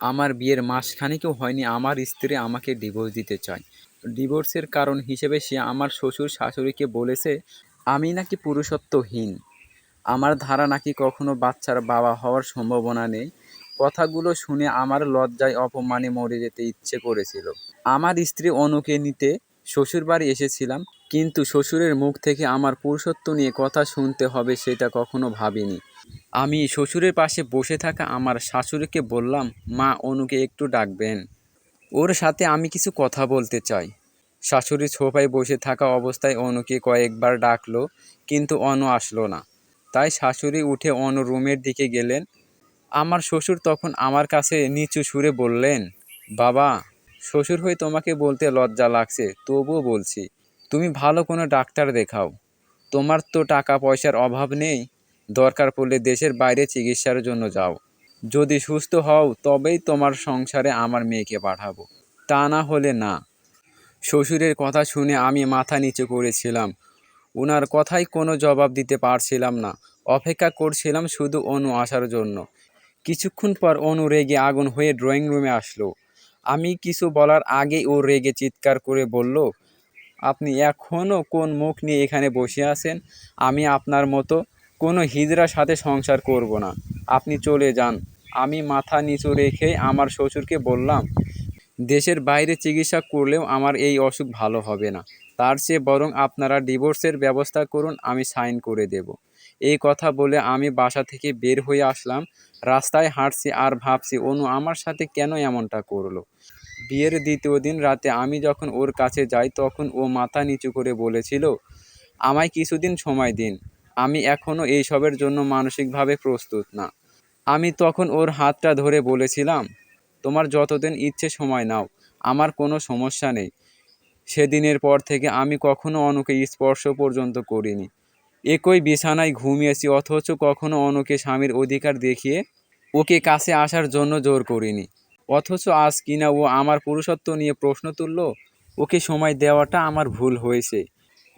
আমার বিয়ের মাসখানেকও হয়নি, আমার স্ত্রী আমাকে ডিভোর্স দিতে চায়। ডিভোর্সের কারণ হিসেবে সে আমার শ্বশুর শাশুড়িকে বলেছে, আমি নাকি পুরুষত্বহীন। আমার ধারা নাকি কখনো বাচ্চার বাবা হওয়ার সম্ভাবনা নেই। কথাগুলো শুনে আমার লজ্জায় অপমানে মরে যেতে ইচ্ছে করেছিল। আমার স্ত্রী অনুকে নিতে শ্বশুরবাড়ি এসেছিলাম, কিন্তু শ্বশুরের মুখ থেকে আমার পুরুষত্ব নিয়ে কথা শুনতে হবে সেটা কখনো ভাবিনি। আমি শ্বশুরের পাশে বসে থাকা আমার শাশুড়িকে বললাম, মা, অনুকে একটু ডাকবেন। ওর সাথে আমি কিছু কথা বলতে চাই। শাশুড়ি ছোপায় বসে থাকা অবস্থায় অনুকে কয়েকবার ডাকলো, কিন্তু অনু আসলো না। তাই শাশুড়ি উঠে অনু রুমের দিকে গেলেন। আমার শ্বশুর তখন আমার কাছে নিচু সুরে বললেন, বাবা, শ্বশুর হয়ে তোমাকে বলতে লজ্জা লাগছে, তবুও বলছি, তুমি ভালো কোনো ডাক্তার দেখাও। তোমার তো টাকা পয়সার অভাব নেই। দরকার পড়লে দেশের বাইরে চিকিৎসার জন্য যাও। যদি সুস্থ হও, তবেই তোমার সংসারে আমার মেয়েকে পাঠাবো। তা না হলে না। শ্বশুরের কথা শুনে আমি মাথা নিচু করেছিলাম। ওনার কথাই কোনো জবাব দিতে পারছিলাম না। অপেক্ষা করছিলাম শুধু অনু আসার জন্য। কিছুক্ষণ পর অনু রেগে আগুন হয়ে ড্রয়িং রুমে আসলো। আমি কিছু বলার আগেই ও রেগে চিৎকার করে বলল, আপনি এখনও কোন মুখ নিয়ে এখানে বসে আছেন? আমি আপনার মতো কোনো হিজড়ার সাথে সংসার করব না। আপনি চলে যান। আমি মাথা নিচু রেখে আমার শ্বশুরকে বললাম, দেশের বাইরে চিকিৎসা করলেও আমার এই অসুখ ভালো হবে না। তার চেয়ে বরং আপনারা ডিভোর্সের ব্যবস্থা করুন, আমি সাইন করে দেব। এই কথা বলে আমি বাসা থেকে বের হয়ে আসলাম। রাস্তায় হাঁটছি আর ভাবছি, অনু আমার সাথে কেন এমনটা করল? বিয়ের দ্বিতীয় দিন রাতে আমি যখন ওর কাছে যাই, তখন ও মাথা নিচু করে বলেছিল, আমায় কিছুদিন সময় দিন। আমি এখনও এইসবের জন্য মানসিকভাবে প্রস্তুত না। আমি তখন ওর হাতটা ধরে বলেছিলাম, তোমার যতদিন ইচ্ছে সময় নাও, আমার কোনো সমস্যা নেই। সেদিনের পর থেকে আমি কখনো অনুকে স্পর্শ পর্যন্ত করিনি। একই বিছানায় ঘুমিয়েছি, অথচ কখনো অনুকে স্বামীর অধিকার দেখিয়ে ওকে কাছে আসার জন্য জোর করিনি। অথচ আজ কিনা ও আমার পুরুষত্ব নিয়ে প্রশ্ন তুলল, ওকে সময় দেওয়াটা আমার ভুল হয়েছে।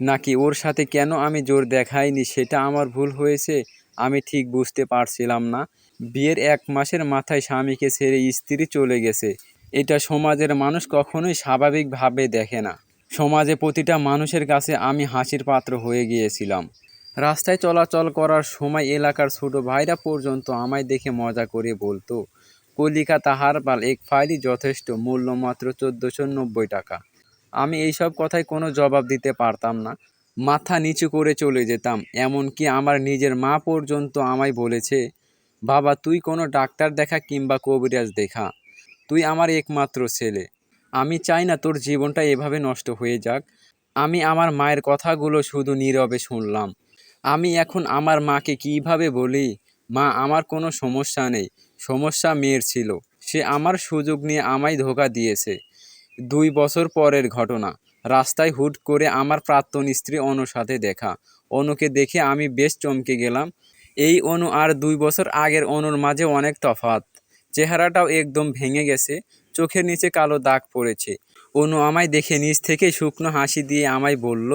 নাকি ওর সাথে কেন আমি জোর দেখাইনি? সেটা আমার ভুল হয়েছে, আমি ঠিক বুঝতে পারছিলাম না। বিয়ের এক মাসের মাথায় স্বামীকে ছেড়ে স্ত্রী চলে গেছে। এটা সমাজের মানুষ কখনোই স্বাভাবিকভাবে দেখে না। সমাজে প্রতিটা মানুষের কাছে আমি হাসির পাত্র হয়ে গিয়েছিলাম। রাস্তায় চলাচল করার সময় এলাকার ছোট ভাইরা পর্যন্ত আমায় দেখে মজা করে বলতো, কলিকাতা হারবাল এক ফাইলই যথেষ্ট, মূল্য মাত্র চোদ্দোশো নব্বই টাকা। আমি এইসব কথায় কোনো জবাব দিতে পারতাম না। মাথা নিচু করে চলে যেতাম, এমনকি আমার নিজের মা পর্যন্ত আমায় বলেছে, বাবা, তুই কোনো ডাক্তার দেখা কিংবা কবিরাজ দেখা। তুই আমার একমাত্র ছেলে। আমি চাই না তোর জীবনটা এভাবে নষ্ট হয়ে যাক। আমি আমার মায়ের কথাগুলো শুধু নীরবে শুনলাম। আমি এখন আমার মাকে কীভাবে বলি, মা, আমার কোনো সমস্যা নেই। সমস্যা মেয়ের ছিল। সে আমার সুযোগ নিয়ে আমায় ধোকা দিয়েছে। দুই বছর পরের ঘটনা। রাস্তায় হুট করে আমার প্রাক্তন স্ত্রী অনুর সাথে দেখা। অনুকে দেখে আমি বেশ চমকে গেলাম। এই অনু আর দুই বছর আগের অনুর মাঝে অনেক তফাৎ। চেহারাটাও একদম ভেঙে গেছে। চোখের নিচে কালো দাগ পড়েছে। অনু আমায় দেখে নিচ থেকে শুকনো হাসি দিয়ে আমায় বলল,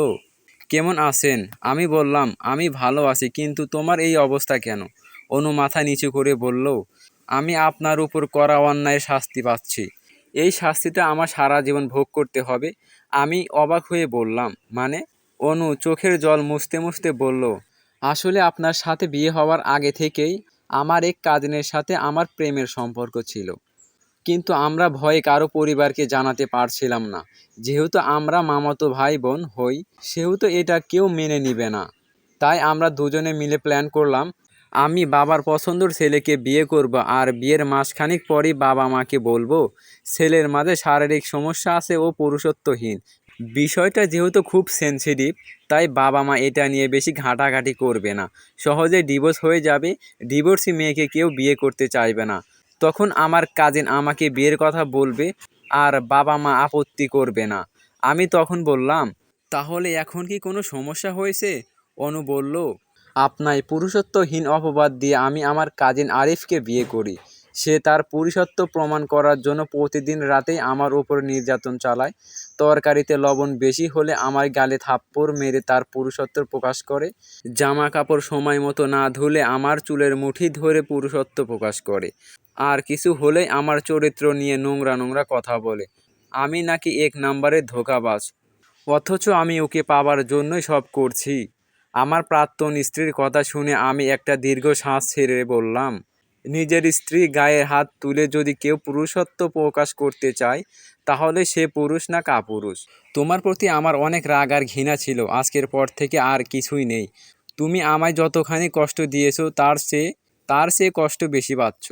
কেমন আছেন? আমি বললাম, আমি ভালো আছি, কিন্তু তোমার এই অবস্থা কেন? অনু মাথা নিচু করে বলল, আমি আপনার উপর করা অন্যায়ের শাস্তি পাচ্ছি। এই শাস্তিটা আমার সারা জীবন ভোগ করতে হবে। আমি অবাক হয়ে বললাম মানে? অনু চোখের জল মুছতে মুছতে বলল, আসলে আপনার সাথে বিয়ে হওয়ার আগে থেকেই আমার এক কাজিনের সাথে আমার প্রেমের সম্পর্ক ছিল। কিন্তু আমরা ভয়ে কারও পরিবারকে জানাতে পারছিলাম না। যেহেতু আমরা মামাতো ভাই বোন হই, সেহেতু এটা কেউ মেনে নিবে না। তাই আমরা দুজনে মিলে প্ল্যান করলাম আমি বাবার পছন্দর ছেলেকে বিয়ে করব আর বিয়ের মাসখানেক পরই বাবা মাকে বলব। ছেলের মাঝে শারীরিক সমস্যা আছে ও পুরুষত্বহীন। বিষয়টা যেহেতু খুব সেনসিটিভ তাই বাবা মা এটা নিয়ে বেশি ঘাঁটাঘাঁটি করবে না। সহজে ডিভোর্স হয়ে যাবে ডিভোর্সি মেয়েকে কেউ বিয়ে করতে চাইবে না। তখন আমার কাজিন আমাকে বিয়ের কথা বলবে আর বাবা মা আপত্তি করবে না। আমি তখন বললাম, তাহলে এখন কি কোনো সমস্যা হয়েছে? অনু বলল আপনায় পুরুষত্বহীন অপবাদ দিয়ে আমি আমার কাজিন আরিফকে বিয়ে করি। সে তার পুরুষত্ব প্রমাণ করার জন্য প্রতিদিন রাতেই আমার উপর নির্যাতন চালায়। তরকারিতে লবণ বেশি হলে আমার গালে থাপ্পড় মেরে তার পুরুষত্ব প্রকাশ করে। জামা কাপড় সময় মতো না ধুলে আমার চুলের মুঠি ধরে পুরুষত্ব প্রকাশ করে। আর কিছু হলেই আমার চরিত্র নিয়ে নোংরা নোংরা কথা বলে। আমি নাকি এক নাম্বারের ধোকাবাজ। অথচ আমি ওকে পাবার জন্যই সব করছি। আমার প্রাক্তন স্ত্রীর কথা শুনে আমি একটা দীর্ঘ শ্বাস ছেড়ে বললাম, নিজের স্ত্রী গায়ে হাত তুলে যদি কেউ পুরুষত্ব প্রকাশ করতে চায়, তাহলে সে পুরুষ না কাপুরুষ? তোমার প্রতি আমার অনেক রাগ আর ঘৃণা ছিল, আজকের পর থেকে আর কিছুই নেই। তুমি আমায় যতখানি কষ্ট দিয়েছ, তার সে, তার চেয়ে কষ্ট বেশি পাচ্ছ।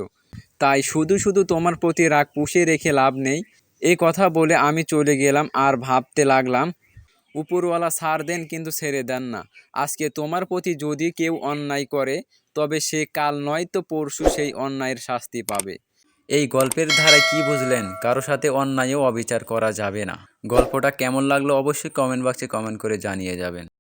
তাই শুধু শুধু তোমার প্রতি রাগ পুষে রেখে লাভ নেই। এ কথা বলে আমি চলে গেলাম আর ভাবতে লাগলাম উপরওয়ালা সার দেন কিন্তু ছেড়ে দেন না। আজকে তোমার প্রতি যদি কেউ অন্যায় করে, তবে সে কাল নয় তো পরশু সেই অন্যায়ের শাস্তি পাবে। এই গল্পের ধারায় কি বুঝলেন? কারও সাথে অন্যায়ও অবিচার করা যাবে না। গল্পটা কেমন লাগল অবশ্যই কমেন্ট বক্সে কমেন্ট করে জানিয়ে যাবেন।